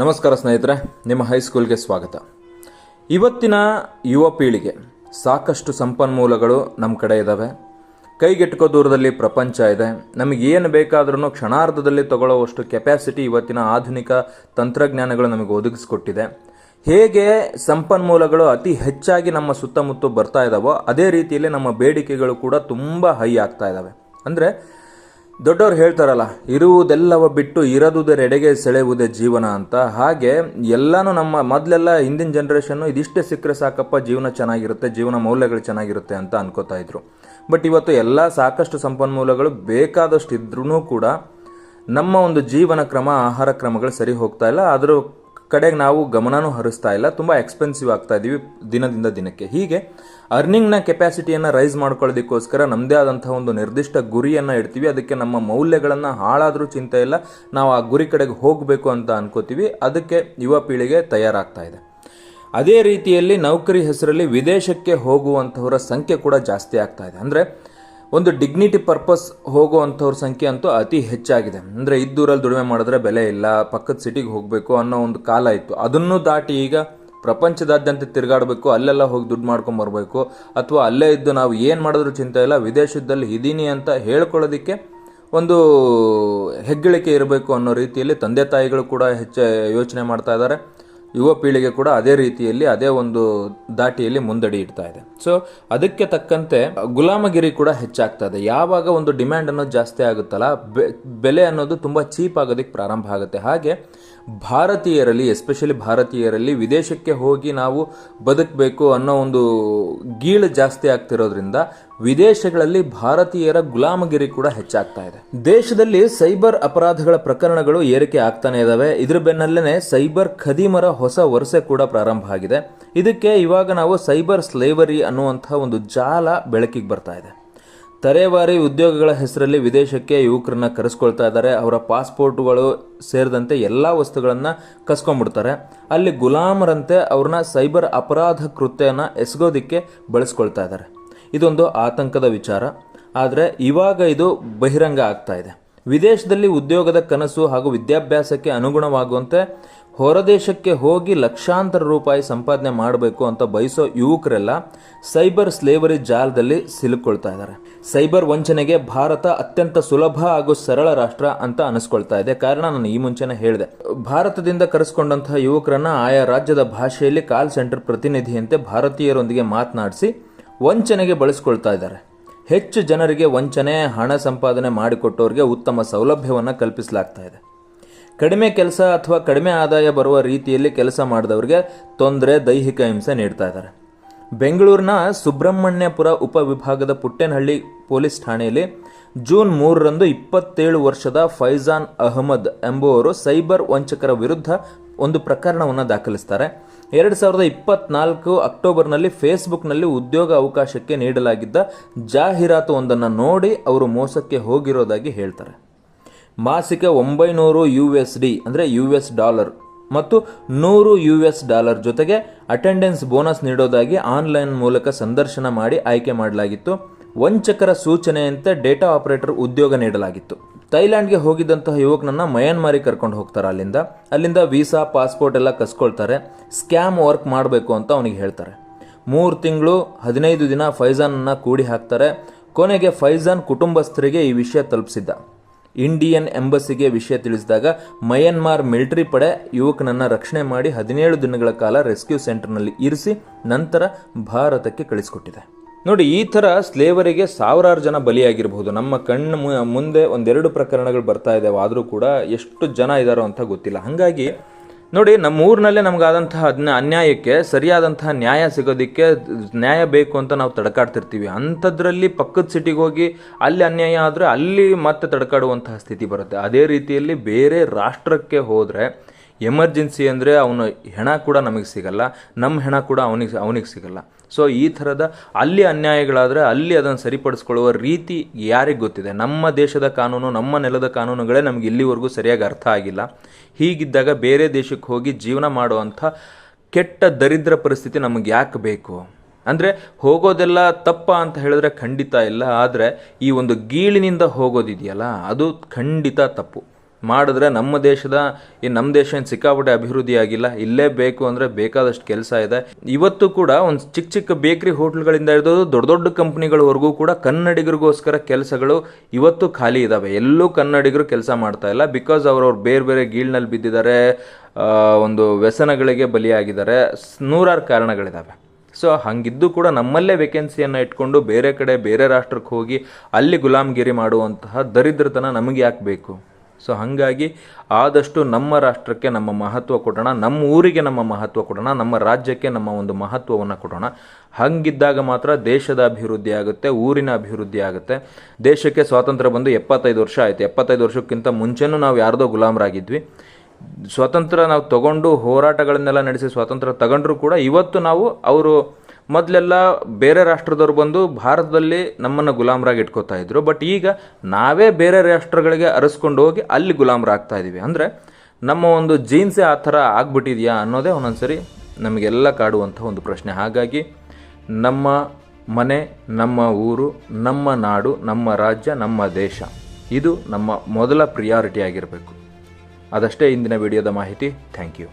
ನಮಸ್ಕಾರ ಸ್ನೇಹಿತರೆ, ನಿಮ್ಮ ಹೈಸ್ಕೂಲ್ಗೆ ಸ್ವಾಗತ. ಇವತ್ತಿನ ಯುವ ಪೀಳಿಗೆ ಸಾಕಷ್ಟು ಸಂಪನ್ಮೂಲಗಳು ನಮ್ಮ ಕಡೆ ಇದ್ದಾವೆ ಕೈಗೆಟುಕೋ ದೂರದಲ್ಲಿ ಪ್ರಪಂಚ ಇದೆ. ನಮಗೆ ಏನು ಬೇಕಾದ್ರೂ ಕ್ಷಣಾರ್ಧದಲ್ಲಿ ತಗೊಳ್ಳೋವಷ್ಟು ಕೆಪಾಸಿಟಿ ಇವತ್ತಿನ ಆಧುನಿಕ ತಂತ್ರಜ್ಞಾನಗಳು ನಮಗೆ ಒದಗಿಸ್ಕೊಟ್ಟಿದೆ. ಹೇಗೆ ಸಂಪನ್ಮೂಲಗಳು ಅತಿ ಹೆಚ್ಚಾಗಿ ನಮ್ಮ ಸುತ್ತಮುತ್ತ ಬರ್ತಾ ಇದ್ದಾವೋ ಅದೇ ರೀತಿಯಲ್ಲಿ ನಮ್ಮ ಬೇಡಿಕೆಗಳು ಕೂಡ ತುಂಬ ಹೈ ಆಗ್ತಾ ಇದ್ದಾವೆ ಅಂದರೆ ದೊಡ್ಡವ್ರು ಹೇಳ್ತಾರಲ್ಲ, ಇರುವುದೆಲ್ಲವ ಬಿಟ್ಟು ಇರದುದರೆಡೆಗೆ ಸೆಳೆಯುವುದೇ ಜೀವನ ಅಂತ. ಹಾಗೆ ಎಲ್ಲಾನು ನಮ್ಮ, ಮೊದಲೆಲ್ಲ ಹಿಂದಿನ ಜನ್ರೇಷನ್ನು ಇದಿಷ್ಟೇ ಸಿಕ್ಕರೆ ಸಾಕಪ್ಪ, ಜೀವನ ಚೆನ್ನಾಗಿರುತ್ತೆ, ಜೀವನ ಮೌಲ್ಯಗಳು ಚೆನ್ನಾಗಿರುತ್ತೆ ಅಂತ ಅನ್ಕೋತಾ ಇದ್ರು. ಬಟ್ ಇವತ್ತು ಎಲ್ಲ ಸಾಕಷ್ಟು ಸಂಪನ್ಮೂಲಗಳು ಬೇಕಾದಷ್ಟು ಇದ್ರೂ ಕೂಡ ನಮ್ಮ ಒಂದು ಜೀವನ ಕ್ರಮ, ಆಹಾರ ಕ್ರಮಗಳು ಸರಿ ಹೋಗ್ತಾ ಇಲ್ಲ. ಅದ್ರ ಕಡೆಗೆ ನಾವು ಗಮನನೂ ಹರಿಸ್ತಾ ಇಲ್ಲ. ತುಂಬ ಎಕ್ಸ್ಪೆನ್ಸಿವ್ ಆಗ್ತಾ ಇದ್ದೀವಿ ದಿನದಿಂದ ದಿನಕ್ಕೆ. ಹೀಗೆ ಅರ್ನಿಂಗ್ನ ಕೆಪಾಸಿಟಿಯನ್ನು ರೈಸ್ ಮಾಡ್ಕೊಳ್ಳೋದಕ್ಕೋಸ್ಕರ ನಮ್ಮದೇ ಆದಂಥ ಒಂದು ನಿರ್ದಿಷ್ಟ ಗುರಿಯನ್ನು ಇಡ್ತೀವಿ. ಅದಕ್ಕೆ ನಮ್ಮ ಮೌಲ್ಯಗಳನ್ನು ಹಾಳಾದರೂ ಚಿಂತೆ ಇಲ್ಲ. ನಾವು ಆ ಗುರಿ ಕಡೆಗೆ ಹೋಗಬೇಕು ಅಂತ ಅನ್ಕೋತೀವಿ. ಅದಕ್ಕೆ ಯುವ ಪೀಳಿಗೆ ತಯಾರಾಗ್ತಾ ಇದೆ. ಅದೇ ರೀತಿಯಲ್ಲಿ ನೌಕರಿ ಹೆಸರಲ್ಲಿ ವಿದೇಶಕ್ಕೆ ಹೋಗುವಂಥವರ ಸಂಖ್ಯೆ ಕೂಡ ಜಾಸ್ತಿ ಆಗ್ತಾ ಇದೆ. ಅಂದರೆ ಒಂದು ಡಿಗ್ನಿಟಿ ಪರ್ಪಸ್ ಹೋಗುವಂಥವ್ರ ಸಂಖ್ಯೆ ಅಂತೂ ಅತಿ ಹೆಚ್ಚಾಗಿದೆ. ಅಂದರೆ ಇದ್ದೂರಲ್ಲಿ ದುಡಿಮೆ ಮಾಡಿದ್ರೆ ಬೆಲೆ ಇಲ್ಲ, ಪಕ್ಕದ ಸಿಟಿಗೆ ಹೋಗಬೇಕು ಅನ್ನೋ ಒಂದು ಕಾಲ ಇತ್ತು. ಅದನ್ನು ದಾಟಿ ಈಗ ಪ್ರಪಂಚದಾದ್ಯಂತ ತಿರುಗಾಡಬೇಕು, ಅಲ್ಲೆಲ್ಲ ಹೋಗಿ ದುಡ್ಡು ಮಾಡ್ಕೊಂಡು ಬರಬೇಕು, ಅಥವಾ ಅಲ್ಲೇ ಇದ್ದು ನಾವು ಏನು ಮಾಡಿದ್ರೂ ಚಿಂತೆ ಇಲ್ಲ ವಿದೇಶದಲ್ಲಿ ಇದ್ದೀನಿ ಅಂತ ಹೇಳ್ಕೊಳ್ಳೋದಕ್ಕೆ ಒಂದು ಹೆಗ್ಗಳಿಕೆ ಇರಬೇಕು ಅನ್ನೋ ರೀತಿಯಲ್ಲಿ ತಂದೆ ತಾಯಿಗಳು ಕೂಡ ಹೆಚ್ಚು ಯೋಚನೆ ಮಾಡ್ತಾ ಇದ್ದಾರೆ. ಯುವ ಪೀಳಿಗೆ ಕೂಡ ಅದೇ ರೀತಿಯಲ್ಲಿ, ಅದೇ ಒಂದು ದಾಟಿಯಲ್ಲಿ ಮುಂದಡಿ ಇಡ್ತಾ ಇದೆ. ಸೊ ಅದಕ್ಕೆ ತಕ್ಕಂತೆ ಗುಲಾಮಗಿರಿ ಕೂಡ ಹೆಚ್ಚಾಗ್ತಾ ಇದೆ. ಯಾವಾಗ ಒಂದು ಡಿಮ್ಯಾಂಡ್ ಅನ್ನೋದು ಜಾಸ್ತಿ ಆಗುತ್ತಲ್ಲ ಬೆಲೆ ಅನ್ನೋದು ತುಂಬ ಚೀಪ್ ಆಗೋದಕ್ಕೆ ಪ್ರಾರಂಭ ಆಗುತ್ತೆ. ಹಾಗೆ ಭಾರತೀಯರಲ್ಲಿ ಎಸ್ಪೆಷಲಿ ಭಾರತೀಯರಲ್ಲಿ, ವಿದೇಶಕ್ಕೆ ಹೋಗಿ ನಾವು ಬದುಕಬೇಕು ಅನ್ನೋ ಒಂದು ಗೀಳು ಜಾಸ್ತಿ ಆಗ್ತಿರೋದ್ರಿಂದ ವಿದೇಶಗಳಲ್ಲಿ ಭಾರತೀಯರ ಗುಲಾಮಗಿರಿ ಕೂಡ ಹೆಚ್ಚಾಗ್ತಾ ಇದೆ. ದೇಶದಲ್ಲಿ ಸೈಬರ್ ಅಪರಾಧಗಳ ಪ್ರಕರಣಗಳು ಏರಿಕೆ ಆಗ್ತಾನೆ ಇದಾವೆ. ಇದ್ರ ಬೆನ್ನಲ್ಲೇ ಸೈಬರ್ ಖದೀಮರ ಹೊಸ ವರಸೆ ಕೂಡ ಪ್ರಾರಂಭ ಆಗಿದೆ. ಇದಕ್ಕೆ ಇವಾಗ ನಾವು ಸೈಬರ್ ಸ್ಲೇವರಿ ಅನ್ನುವಂಥ ಒಂದು ಜಾಲ ಬೆಳಕಿಗೆ ಬರ್ತಾ ಇದೆ. ತರೇವಾರಿ ಉದ್ಯೋಗಗಳ ಹೆಸರಲ್ಲಿ ವಿದೇಶಕ್ಕೆ ಯುವಕರನ್ನ ಕರೆಸ್ಕೊಳ್ತಾ ಇದ್ದಾರೆ. ಅವರ ಪಾಸ್ಪೋರ್ಟ್ಗಳು ಸೇರಿದಂತೆ ಎಲ್ಲ ವಸ್ತುಗಳನ್ನು ಕಸ್ಕೊಂಡ್ಬಿಡ್ತಾರೆ. ಅಲ್ಲಿ ಗುಲಾಮರಂತೆ ಅವ್ರನ್ನ ಸೈಬರ್ ಅಪರಾಧ ಕೃತ್ಯನ ಎಸಗೋದಿಕ್ಕೆ ಬಳಸ್ಕೊಳ್ತಾ ಇದ್ದಾರೆ. ಇದೊಂದು ಆತಂಕದ ವಿಚಾರ. ಆದರೆ ಇವಾಗ ಇದು ಬಹಿರಂಗ ಆಗ್ತಾ ಇದೆ. ವಿದೇಶದಲ್ಲಿ ಉದ್ಯೋಗದ ಕನಸು ಹಾಗೂ ವಿದ್ಯಾಭ್ಯಾಸಕ್ಕೆ ಅನುಗುಣವಾಗುವಂತೆ ಹೊರದೇಶಕ್ಕೆ ಹೋಗಿ ಲಕ್ಷಾಂತರ ರೂಪಾಯಿ ಸಂಪಾದನೆ ಮಾಡಬೇಕು ಅಂತ ಬಯಸೋ ಯುವಕರೆಲ್ಲ ಸೈಬರ್ ಸ್ಲೇವರಿ ಜಾಲದಲ್ಲಿ ಸಿಲುಕೊಳ್ತಾ ಇದ್ದಾರೆ. ಸೈಬರ್ ವಂಚನೆಗೆ ಭಾರತ ಅತ್ಯಂತ ಸುಲಭ ಹಾಗೂ ಸರಳ ರಾಷ್ಟ್ರ ಅಂತ ಅನಿಸ್ಕೊಳ್ತಾ ಇದೆ. ಕಾರಣ ನಾನು ಈ ಮುಂಚೆನೆ ಹೇಳಿದೆ. ಭಾರತದಿಂದ ಕರೆಸ್ಕೊಂಡಂತಹ ಯುವಕರನ್ನ ಆಯಾ ರಾಜ್ಯದ ಭಾಷೆಯಲ್ಲಿ ಕಾಲ್ ಸೆಂಟರ್ ಪ್ರತಿನಿಧಿಯಂತೆ ಭಾರತೀಯರೊಂದಿಗೆ ಮಾತನಾಡಿಸಿ ವಂಚನೆಗೆ ಬಳಸ್ಕೊಳ್ತಾ ಇದ್ದಾರೆ. ಹೆಚ್ಚು ಜನರಿಗೆ ವಂಚನೆ, ಹಣ ಸಂಪಾದನೆ ಮಾಡಿಕೊಟ್ಟವರಿಗೆ ಉತ್ತಮ ಸೌಲಭ್ಯವನ್ನು ಕಲ್ಪಿಸಲಾಗ್ತಾ ಇದೆ. ಕಡಿಮೆ ಕೆಲಸ ಅಥವಾ ಕಡಿಮೆ ಆದಾಯ ಬರುವ ರೀತಿಯಲ್ಲಿ ಕೆಲಸ ಮಾಡಿದವರಿಗೆ ತೊಂದರೆ, ದೈಹಿಕ ಹಿಂಸೆ ನೀಡ್ತಾ ಇದ್ದಾರೆ. ಬೆಂಗಳೂರಿನ ಸುಬ್ರಹ್ಮಣ್ಯಪುರ ಉಪವಿಭಾಗದ ಪುಟ್ಟೇನಹಳ್ಳಿ ಪೊಲೀಸ್ ಠಾಣೆಯಲ್ಲಿ ಜೂನ್ ಮೂರರಂದು ಇಪ್ಪತ್ತೇಳು ವರ್ಷದ ಫೈಜಾನ್ ಅಹಮದ್ ಎಂಬುವರು ಸೈಬರ್ ವಂಚಕರ ವಿರುದ್ಧ ಒಂದು ಪ್ರಕರಣವನ್ನು ದಾಖಲಿಸ್ತಾರೆ. ಎರಡು ಸಾವಿರದ ಇಪ್ಪತ್ನಾಲ್ಕು ಅಕ್ಟೋಬರ್ನಲ್ಲಿ ಫೇಸ್ಬುಕ್ನಲ್ಲಿ ಉದ್ಯೋಗ ಅವಕಾಶಕ್ಕೆ ನೀಡಲಾಗಿದ್ದ ಜಾಹೀರಾತು ಒಂದನ್ನು ನೋಡಿ ಅವರು ಮೋಸಕ್ಕೆ ಹೋಗಿರೋದಾಗಿ ಹೇಳ್ತಾರೆ. ಮಾಸಿಕ ಒಂಬೈನೂರು ಯು ಎಸ್ ಡಿ ಅಂದರೆ ಯು ಎಸ್ ಡಾಲರ್ ಮತ್ತು ನೂರು ಯು ಎಸ್ ಡಾಲರ್ ಜೊತೆಗೆ ಅಟೆಂಡೆನ್ಸ್ ಬೋನಸ್ ನೀಡೋದಾಗಿ ಆನ್ಲೈನ್ ಮೂಲಕ ಸಂದರ್ಶನ ಮಾಡಿ ಆಯ್ಕೆ ಮಾಡಲಾಗಿತ್ತು. ವಂಚಕರ ಸೂಚನೆಯಂತೆ ಡೇಟಾ ಆಪರೇಟರ್ ಉದ್ಯೋಗ ನೀಡಲಾಗಿತ್ತು. ಥೈಲ್ಯಾಂಡ್ಗೆ ಹೋಗಿದ್ದಂತಹ ಯುವಕನನ್ನು ಮಯನ್ಮಾರಿ ಕರ್ಕೊಂಡು ಹೋಗ್ತಾರೆ ಅಲ್ಲಿಂದ. ಅಲ್ಲಿಂದ ವೀಸಾ ಪಾಸ್ಪೋರ್ಟ್ ಎಲ್ಲ ಕಸ್ಕೊಳ್ತಾರೆ. ಸ್ಕ್ಯಾಮ್ ವರ್ಕ್ ಮಾಡಬೇಕು ಅಂತ ಅವನಿಗೆ ಹೇಳ್ತಾರೆ. ಮೂರು ತಿಂಗಳು, ಹದಿನೈದು ದಿನ ಫೈಜಾನನ್ನು ಕೂಡಿ ಹಾಕ್ತಾರೆ. ಕೊನೆಗೆ ಫೈಜಾನ್ ಕುಟುಂಬಸ್ಥರಿಗೆ ಈ ವಿಷಯ ತಲುಪಿಸಿದ್ದ. ಇಂಡಿಯನ್ ಎಂಬಸಿಗೆ ವಿಷಯ ತಿಳಿಸಿದಾಗ, ಮಯನ್ಮಾರ್ ಮಿಲಿಟರಿ ಪಡೆ ಯುವಕನನ್ನು ರಕ್ಷಣೆ ಮಾಡಿ ಹದಿನೇಳು ದಿನಗಳ ಕಾಲ ರೆಸ್ಕ್ಯೂ ಸೆಂಟರ್ನಲ್ಲಿ ಇರಿಸಿ, ನಂತರ ಭಾರತಕ್ಕೆ ಕಳಿಸಿಕೊಟ್ಟಿದೆ. ನೋಡಿ, ಈ ಥರ ಸ್ಲೇವರಿಗೆ ಸಾವಿರಾರು ಜನ ಬಲಿಯಾಗಿರಬಹುದು. ನಮ್ಮ ಕಣ್ಣು ಮುಂದೆ ಒಂದೆರಡು ಪ್ರಕರಣಗಳು ಬರ್ತಾ ಇದ್ದಾವೆ ಆದರೂ ಕೂಡ ಎಷ್ಟು ಜನ ಇದ್ದಾರೋ ಅಂತ ಗೊತ್ತಿಲ್ಲ. ಹಾಗಾಗಿ ನೋಡಿ ನಮ್ಮ ಊರಿನಲ್ಲೇ ನಮಗಾದಂತಹ ಅದನ್ನ ಅನ್ಯಾಯಕ್ಕೆ, ಸರಿಯಾದಂತಹ ನ್ಯಾಯ ಸಿಗೋದಕ್ಕೆ ನ್ಯಾಯ ಬೇಕು ಅಂತ ನಾವು ತಡಕಾಡ್ತಿರ್ತೀವಿ. ಅಂಥದ್ರಲ್ಲಿ ಪಕ್ಕದ ಸಿಟಿಗೆ ಹೋಗಿ ಅಲ್ಲಿ ಅನ್ಯಾಯ ಆದರೆ ಅಲ್ಲಿ ಮತ್ತೆ ತಡಕಾಡುವಂತಹ ಸ್ಥಿತಿ ಬರುತ್ತೆ. ಅದೇ ರೀತಿಯಲ್ಲಿ ಬೇರೆ ರಾಷ್ಟ್ರಕ್ಕೆ ಹೋದರೆ ಎಮರ್ಜೆನ್ಸಿ ಅಂದರೆ ಅವನ ಹೆಣ ಕೂಡ ನಮಗೆ ಸಿಗಲ್ಲ ನಮ್ಮ ಹೆಣ ಕೂಡ ಅವನಿಗೆ ಅವನಿಗೆ ಸಿಗಲ್ಲ. ಸೊ ಈ ಥರದ ಅಲ್ಲಿ ಅನ್ಯಾಯಗಳಾದರೆ ಅಲ್ಲಿ ಅದನ್ನು ಸರಿಪಡಿಸ್ಕೊಳ್ಳುವ ರೀತಿ ಯಾರಿಗೆ ಗೊತ್ತಿದೆ? ನಮ್ಮ ದೇಶದ ಕಾನೂನು, ನಮ್ಮ ನೆಲದ ಕಾನೂನುಗಳೇ ನಮಗೆ ಇಲ್ಲಿವರೆಗೂ ಸರಿಯಾಗಿ ಅರ್ಥ ಆಗಿಲ್ಲ. ಹೀಗಿದ್ದಾಗ ಬೇರೆ ದೇಶಕ್ಕೆ ಹೋಗಿ ಜೀವನ ಮಾಡುವಂಥ ಕೆಟ್ಟ ದರಿದ್ರ ಪರಿಸ್ಥಿತಿ ನಮಗೆ ಯಾಕೆ ಬೇಕು? ಅಂದರೆ ಹೋಗೋದೆಲ್ಲ ತಪ್ಪ ಅಂತ ಹೇಳಿದ್ರೆ ಖಂಡಿತ ಇಲ್ಲ, ಆದರೆ ಈ ಒಂದು ಗೀಳಿನಿಂದ ಹೋಗೋದಿದೆಯಲ್ಲ, ಅದು ಖಂಡಿತ ತಪ್ಪು. ಮಾಡಿದ್ರೆ ನಮ್ಮ ದೇಶದ, ಈ ನಮ್ಮ ದೇಶ ಏನು ಸಿಕ್ಕಾಪಟ್ಟೆ ಅಭಿವೃದ್ಧಿ ಆಗಿಲ್ಲ? ಇಲ್ಲೇ ಬೇಕು ಅಂದರೆ ಬೇಕಾದಷ್ಟು ಕೆಲಸ ಇದೆ. ಇವತ್ತು ಕೂಡ ಒಂದು ಚಿಕ್ಕ ಚಿಕ್ಕ ಬೇಕ್ರಿ ಹೋಟ್ಲ್ಗಳಿಂದ ಹಿಡಿದು ದೊಡ್ಡ ದೊಡ್ಡ ಕಂಪ್ನಿಗಳವರೆಗೂ ಕೂಡ ಕನ್ನಡಿಗರಿಗೋಸ್ಕರ ಕೆಲಸಗಳು ಇವತ್ತು ಖಾಲಿ ಇದ್ದಾವೆ ಎಲ್ಲೂ ಕನ್ನಡಿಗರು ಕೆಲಸ ಮಾಡ್ತಾ ಇಲ್ಲ. ಬಿಕಾಸ್ ಅವ್ರವ್ರು ಬೇರೆ ಬೇರೆ ಗೀಳ್ನಲ್ಲಿ ಬಿದ್ದಿದ್ದಾರೆ ಒಂದು ವ್ಯಸನಗಳಿಗೆ ಬಲಿಯಾಗಿದ್ದಾರೆ. ನೂರಾರು ಕಾರಣಗಳಿದ್ದಾವೆ ಸೊ ಹಂಗಿದ್ದು ಕೂಡ ನಮ್ಮಲ್ಲೇ ವೇಕೆನ್ಸಿಯನ್ನು ಇಟ್ಕೊಂಡು ಬೇರೆ ಕಡೆ, ಬೇರೆ ರಾಷ್ಟ್ರಕ್ಕೆ ಹೋಗಿ ಅಲ್ಲಿ ಗುಲಾಮ್ಗಿರಿ ಮಾಡುವಂತಹ ದರಿದ್ರತನ ನಮಗೆ ಯಾಕೆ ಬೇಕು? ಸೊ ಹಾಗಾಗಿ ಆದಷ್ಟು ನಮ್ಮ ರಾಷ್ಟ್ರಕ್ಕೆ ನಮ್ಮ ಮಹತ್ವ ಕೊಡೋಣ, ನಮ್ಮ ಊರಿಗೆ ನಮ್ಮ ಮಹತ್ವ ಕೊಡೋಣ, ನಮ್ಮ ರಾಜ್ಯಕ್ಕೆ ನಮ್ಮ ಒಂದು ಮಹತ್ವವನ್ನು ಕೊಡೋಣ. ಹಂಗಿದ್ದಾಗ ಮಾತ್ರ ದೇಶದ ಅಭಿವೃದ್ಧಿ ಆಗುತ್ತೆ, ಊರಿನ ಅಭಿವೃದ್ಧಿ ಆಗುತ್ತೆ. ದೇಶಕ್ಕೆ ಸ್ವಾತಂತ್ರ್ಯ ಬಂದು ಎಪ್ಪತ್ತೈದು ವರ್ಷ ಆಯಿತು. ಎಪ್ಪತ್ತೈದು ವರ್ಷಕ್ಕಿಂತ ಮುಂಚೆನೂ ನಾವು ಯಾರದೋ ಗುಲಾಮರಾಗಿದ್ವಿ. ಸ್ವಾತಂತ್ರ್ಯ ನಾವು ತಗೊಂಡು ಹೋರಾಟಗಳನ್ನೆಲ್ಲ ನಡೆಸಿ ಸ್ವಾತಂತ್ರ್ಯ ತಗೊಂಡ್ರೂ ಕೂಡ ಇವತ್ತು ನಾವು ಅವರು ಮೊದಲೆಲ್ಲ ಬೇರೆ ರಾಷ್ಟ್ರದವ್ರು ಬಂದು ಭಾರತದಲ್ಲಿ ನಮ್ಮನ್ನು ಗುಲಾಮರಾಗಿ ಇಟ್ಕೋತಾ ಇದ್ರು. ಬಟ್ ಈಗ ನಾವೇ ಬೇರೆ ರಾಷ್ಟ್ರಗಳಿಗೆ ಅರಸ್ಕೊಂಡು ಹೋಗಿ ಅಲ್ಲಿ ಗುಲಾಮರಾಗ್ತಾ ಇದ್ದೀವಿ ಅಂದರೆ ನಮ್ಮ ಒಂದು ಜೀನ್ಸೇ ಆ ಥರ ಆಗ್ಬಿಟ್ಟಿದೆಯಾ ಅನ್ನೋದೇ ಒಂದೊಂದ್ಸರಿ ನಮಗೆಲ್ಲ ಕಾಡುವಂಥ ಒಂದು ಪ್ರಶ್ನೆ. ಹಾಗಾಗಿ ನಮ್ಮ ಮನೆ, ನಮ್ಮ ಊರು, ನಮ್ಮ ನಾಡು, ನಮ್ಮ ರಾಜ್ಯ, ನಮ್ಮ ದೇಶ, ಇದು ನಮ್ಮ ಮೊದಲ ಪ್ರಿಯಾರಿಟಿ ಆಗಿರಬೇಕು. ಅದಷ್ಟೇ ಇಂದಿನ ವಿಡಿಯೋದ ಮಾಹಿತಿ. Thank you